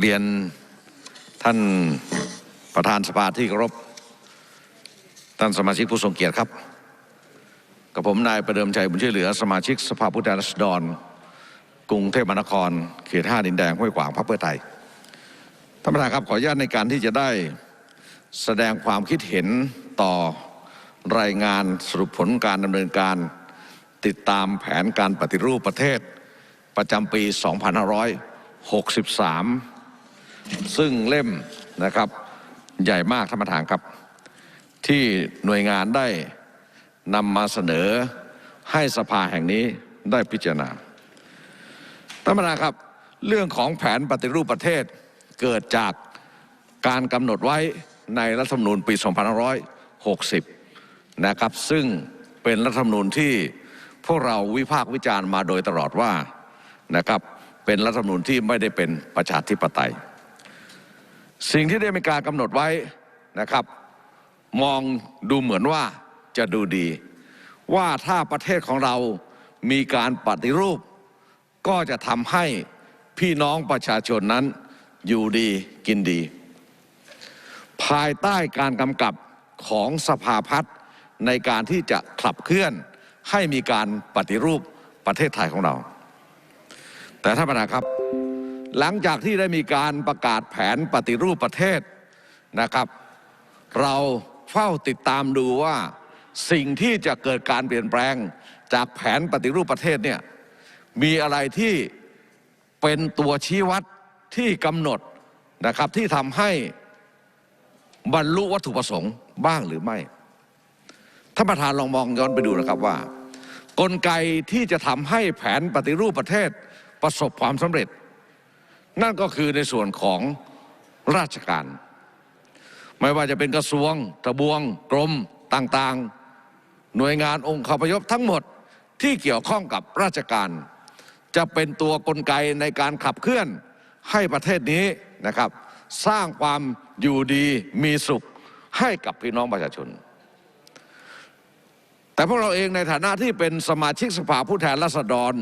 เรียนท่านประธานสภาที่เคารพท่านสมาชิกผู้ทรงเกียรติครับ กับผมนายประเดิมชัยบุญช่วยเหลือ สมาชิกสภาผู้แทนราษฎร กรุงเทพมหานคร เขตห้าดินแดงห้วยขวางพรรคเพื่อไทยท่านประธานครับขออนุญาตในการที่จะได้แสดงความคิดเห็นต่อรายงานสรุปผลการดำเนินการ ติดตามแผนการปฏิรูปประเทศประจำปี 2563 ซึ่งเล่มนะครับใหญ่มากท่านประธานครับ ที่หน่วยงานได้นำมาเสนอให้สภาแห่งนี้ได้พิจารณาท่านประธานครับ เรื่องของแผนปฏิรูปประเทศเกิดจากการกำหนดไว้ในรัฐธรรมนูญปี 2560 นะครับ ซึ่งเป็นรัฐธรรมนูญที่พวกเราวิพากษ์วิจารณ์มาโดยตลอดว่านะครับเป็นรัฐธรรมนูญที่ไม่ได้เป็นประชาธิปไตย สิ่งที่ได้มีการกำหนดไว้นะครับ มองดูเหมือนว่าจะดูดี ว่าถ้าประเทศของเรามีการปฏิรูป ก็จะทำให้พี่น้องประชาชนนั้นอยู่ดีกินดี ภายใต้การกำกับของสภาพัฒน์ในการที่จะขับเคลื่อนให้มีการปฏิรูปประเทศไทยของเรา แต่ท่านประธานครับ หลังจากที่ได้มีการประกาศแผนปฏิรูปประเทศนะครับ เราเฝ้าติดตามดูว่าสิ่งที่จะเกิดการเปลี่ยนแปลงจากแผนปฏิรูปประเทศเนี่ยมีอะไรที่เป็นตัวชี้วัดที่กำหนดนะครับที่ทำให้บรรลุวัตถุประสงค์บ้างหรือไม่ท่านประธานลองมองย้อนไปดูนะครับว่า กลไกที่จะทำให้แผนปฏิรูปประเทศประสบความสำเร็จ นั่นก็คือในส่วนของราชการ ไม่ว่าจะเป็นกระทรวงทบวง กรมต่างๆ หน่วยงานองค์คาพยพทั้งหมดที่เกี่ยวข้องกับราชการ จะเป็นตัวกลไกในการขับเคลื่อนให้ประเทศนี้นะครับ สร้างความอยู่ดีมีสุขให้กับพี่น้องประชาชน แต่พวกเราเองในฐานะที่เป็นสมาชิกสภาผู้แทนราษฎร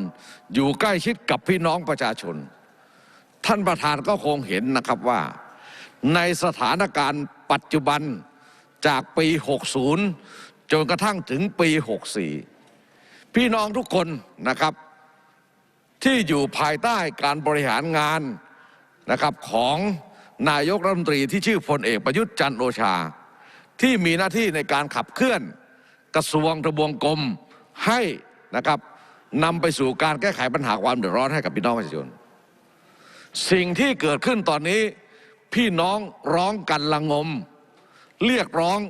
อยู่ใกล้ชิดกับพี่น้องประชาชน ท่านประธานก็คงเห็นนะครับว่า ในสถานการณ์ปัจจุบันจากปี 60 จนกระทั่งถึงปี 64 พี่น้องทุกคนนะครับ ที่อยู่ภายใต้การบริหารงานนะครับของนายกรัฐมนตรีที่ชื่อพลเอกประยุทธ์จันทร์โอชา ที่มีหน้าที่ในการขับเคลื่อนกระทรวงทบวงกรมให้นะครับนำไปสู่การแก้ไขปัญหาความเดือดร้อนให้กับพี่น้องประชาชน สิ่งที่เกิดขึ้นตอนนี้ พี่น้องร้องกันละงม เรียกร้อง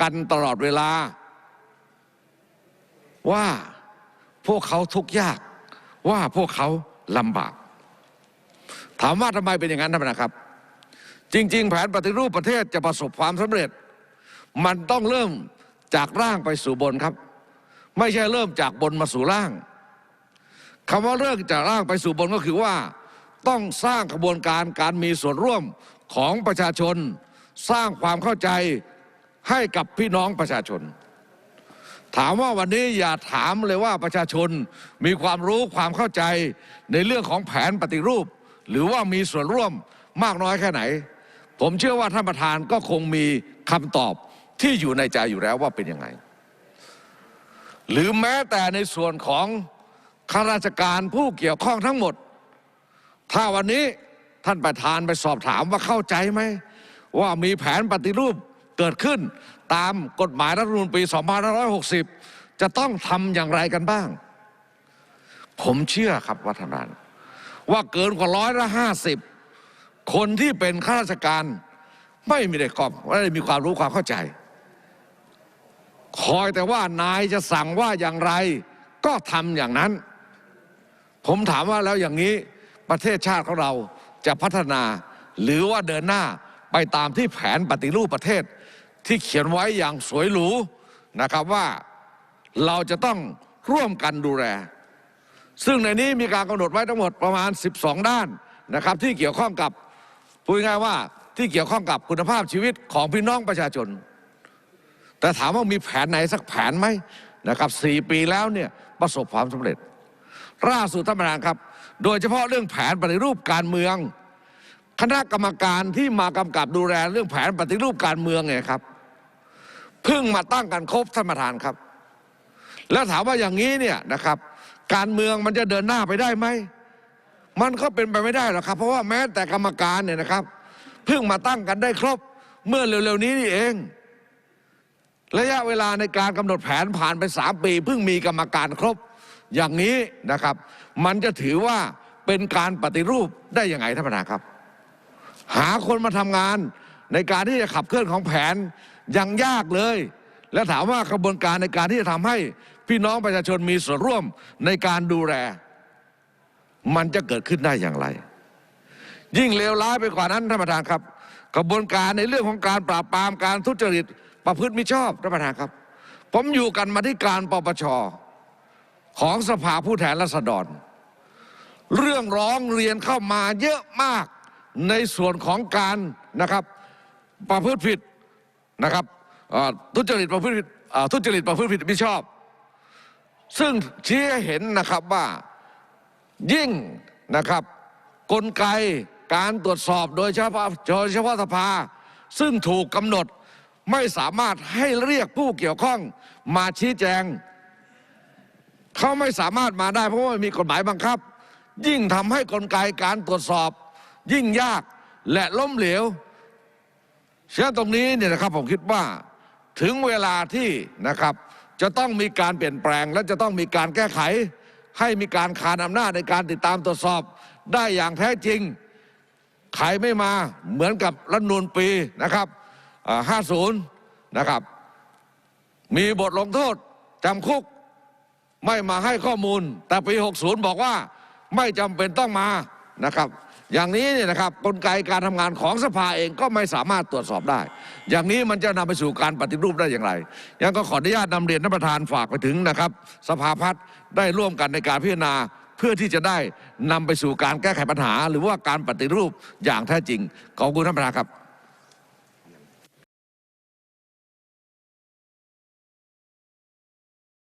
กันตลอดเวลา ว่าพวกเขาทุกข์ยาก ว่าพวกเขาลำบาก ถามว่าทำไมเป็นอย่างนั้นท่านประครับ จริง ๆ แผนปฏิรูปประเทศจะประสบความสำเร็จ มันต้องเริ่มจากร่างไปสู่บนครับ ไม่ใช่เริ่มจากบนมาสู่ล่างคำว่าเริ่มจากร่างไปสู่บนก็คือว่า ต้องสร้างกระบวนการการมีส่วนร่วมของประชาชน สร้างความเข้าใจให้กับพี่น้องประชาชน ถามว่าวันนี้อย่าถามเลยว่าประชาชนมีความรู้ความเข้าใจในเรื่องของแผนปฏิรูป หรือว่ามีส่วนร่วมมากน้อยแค่ไหน ผมเชื่อว่าท่านประธานก็คงมีคำตอบที่อยู่ในใจอยู่แล้วว่าเป็นยังไง หรือแม้แต่ในส่วนของข้าราชการผู้เกี่ยวข้องทั้งหมด ถ้าวันนี้ท่านประธานไปสอบถามว่าเข้าใจไหม ว่ามีแผนปฏิรูปเกิดขึ้น ตามกฎหมายรัฐธรรมนูญปี 2560 จะต้องทำอย่างไรกันบ้าง ผมเชื่อครับว่าท่านประธานว่าเกินกว่าร้อยละห้าสิบคนที่เป็นข้าราชการ ไม่มีได้กอบไม่ได้มีความรู้ความเข้าใจ คอยแต่ว่านายจะสั่งว่าอย่างไร ก็ทำอย่างนั้น ผมถามว่าแล้วอย่างนี้ ประเทศชาติของเราจะพัฒนา หรือว่าเดินหน้าไปตามที่แผนปฏิรูปประเทศ ที่เขียนไว้อย่างสวยหรูนะครับว่าเราจะต้องร่วมกันดูแล ซึ่งในนี้มีการกำหนดไว้ทั้งหมดประมาณ 12 ด้านนะครับ ที่เกี่ยวข้องกับพูดง่ายว่าที่เกี่ยวข้องกับคุณภาพชีวิตของพี่น้องประชาชน แต่ถามว่ามีแผนไหนสักแผนไหมนะครับสี่ปีแล้วเนี่ยประสบความสำเร็จล่าสุดท่านประธานครับ โดยเฉพาะเรื่องแผนปฏิรูปการเมือง คณะกรรมการที่มากำกับดูแลเรื่องแผนปฏิรูปการเมืองเนี่ยครับเพิ่งมาตั้งกันครบท่านประธานครับ แล้วถามว่าอย่างนี้เนี่ยนะครับ การเมืองมันจะเดินหน้าไปได้ไหมมันก็เป็นไปไม่ได้หรอกครับ เพราะว่าแม้แต่กรรมการเนี่ยนะครับเพิ่งมาตั้งกันได้ครบเมื่อเร็วๆนี้นี่เอง ระยะเวลาในการกำหนดแผนผ่านไปสามปีเพิ่งมีกรรมการครบ อย่างนี้นะครับ มันจะถือว่าเป็นการปฏิรูปได้ยังไงท่านประธานครับ หาคนมาทำงานในการที่จะขับเคลื่อนของแผนยังยากเลย และถามว่ากระบวนการในการที่จะทำให้พี่น้องประชาชนมีส่วนร่วมในการดูแล มันจะเกิดขึ้นได้อย่างไร ยิ่งเลวร้ายไปกว่านั้นท่านประธานครับ กระบวนการในเรื่องของการปราบปรามการทุจริตประพฤติมิชอบท่านประธานครับ ผมอยู่กันมาที่การปปช ของสภาผู้แทนราษฎร เรื่องร้องเรียนเข้ามาเยอะมากในส่วนของการนะครับประพฤติผิดนะครับทุจริตประพฤติผิดทุจริตประพฤติผิดมิชอบ ซึ่งชี้ให้เห็นนะครับว่ายิ่งนะครับ กลไกการตรวจสอบโดยเฉพาะโดยเฉพาะสภา ซึ่งถูกกำหนดไม่สามารถให้เรียกผู้เกี่ยวข้องมาชี้แจง เขาไม่สามารถมาได้เพราะว่ามีกฎหมายบังคับ ยิ่งทำให้กลไกการตรวจสอบ ยิ่งยากและล้มเหลวฉะนั้นตรงนี้เนี่ยนะครับผมคิดว่าถึงเวลาที่นะครับ จะต้องมีการเปลี่ยนแปลง และจะต้องมีการแก้ไข ให้มีการขานอำนาจในการติดตามตรวจสอบ ได้อย่างแท้จริงใครไม่มาเหมือนกับรัฐนูลปีนะครับ50 นะครับ มีบทลงโทษจำคุก ไม่มาให้ข้อมูล แต่ปี 60 บอกว่าไม่จำเป็นต้องมานะครับ อย่างนี้เนี่ยนะครับกลไกการทำงานของสภาเองก็ไม่สามารถตรวจสอบได้ อย่างนี้มันจะนำไปสู่การปฏิรูปได้อย่างไร ยังก็ขออนุญาตนำเรียนท่านประธานฝากไปถึงนะครับ สภาพัฒน์ได้ร่วมกันในการพิจารณาเพื่อที่จะได้นำไปสู่การแก้ไขปัญหา หรือว่าการปฏิรูปอย่างแท้จริงขอบคุณท่านประธานครับ